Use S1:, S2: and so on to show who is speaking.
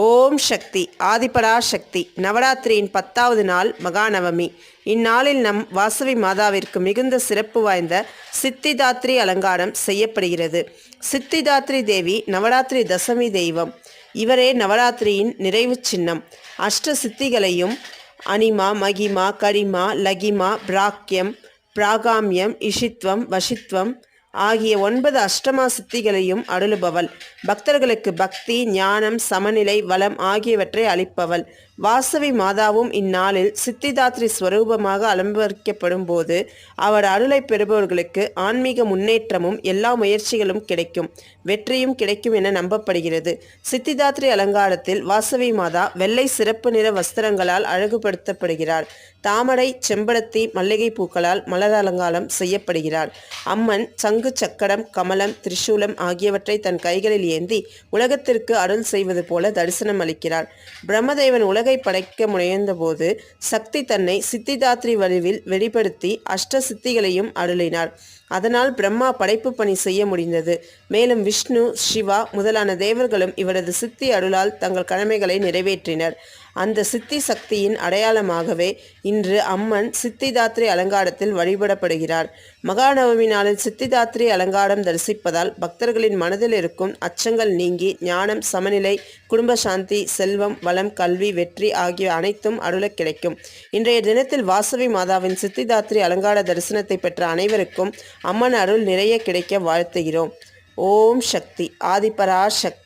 S1: ஓம் சக்தி ஆதிபரா சக்தி நவராத்திரியின் பத்தாவது நாள் மகாநவமி. இந்நாளில் நம் வாசவி மாதாவிற்கு மிகுந்த சிறப்பு வாய்ந்த சித்திதாத்ரி அலங்காரம் செய்யப்படுகிறது. சித்திதாத்ரி தேவி நவராத்திரி தசமி தெய்வம். இவரே நவராத்திரியின் நிறைவு சின்னம். அஷ்ட சித்திகளையும் அனிமா மகிமா கரிமா லகிமா பிராக்கியம் பிராகாமியம் இஷித்வம் வசித்வம் ஆகிய ஒன்பது அஷ்டமா சித்திகளையும் அருளுபவள். பக்தர்களுக்கு பக்தி ஞானம் சமநிலை வளம் ஆகியவற்றை அளிப்பவள். வாசவி மாதாவும் இந்நாளில் சித்திதாத்ரி ஸ்வரூபமாக அலம்பரிக்கப்படும் போது அவர் அருளை பெறுபவர்களுக்கு ஆன்மீக முன்னேற்றமும் எல்லா முயற்சிகளும் கிடைக்கும். வெற்றியும் கிடைக்கும் என நம்பப்படுகிறது. சித்திதாத்ரி அலங்காரத்தில் வாசவி மாதா வெள்ளை சிறப்பு நிற வஸ்திரங்களால் அழகுபடுத்தப்படுகிறார். தாமரை செம்பருத்தி மல்லிகை பூக்களால் மலர் அலங்காரம் செய்யப்படுகிறார். அம்மன் சங்கு சக்கரம் கமலம் திரிசூலம் ஆகியவற்றை தன் கைகளில் ஏந்தி உலகத்திற்கு அருள் செய்வது போல தரிசனம் அளிக்கிறார். பிரம்மதேவன் உலகை படைக்க முயன்றபோது சக்தி தன்னை சித்திதாத்ரி வடிவில் வெளிப்படுத்தி அஷ்ட சித்திகளையும் அருளினார். அதனால் பிரம்மா படைப்பு பணி செய்ய முடிந்தது. மேலும் விஷ்ணு சிவா முதலான தேவர்களும் இவரது சித்தி அருளால் தங்கள் கடமைகளை நிறைவேற்றினர். அந்த சித்தி சக்தியின் அடையாளமாகவே இன்று அம்மன் சித்திதாத்ரி அலங்காரத்தில் வழிபடப்படுகிறார். மகாநவமி நாளில் சித்திதாத்ரி அலங்காரம் தரிசிப்பதால் பக்தர்களின் மனதில் இருக்கும் அச்சங்கள் நீங்கி ஞானம் சமநிலை குடும்ப சாந்தி செல்வம் வளம் கல்வி வெற்றி ஆகிய அனைத்தும் அருளக் கிடைக்கும். இன்றைய தினத்தில் வாசவி மாதாவின் சித்திதாத்ரி அலங்கார தரிசனத்தை பெற்ற அனைவருக்கும் அம்மன் அருள் நிறைய கிடைக்க வாழ்த்துகிறோம். ஓம் சக்தி ஆதிபரா சக்தி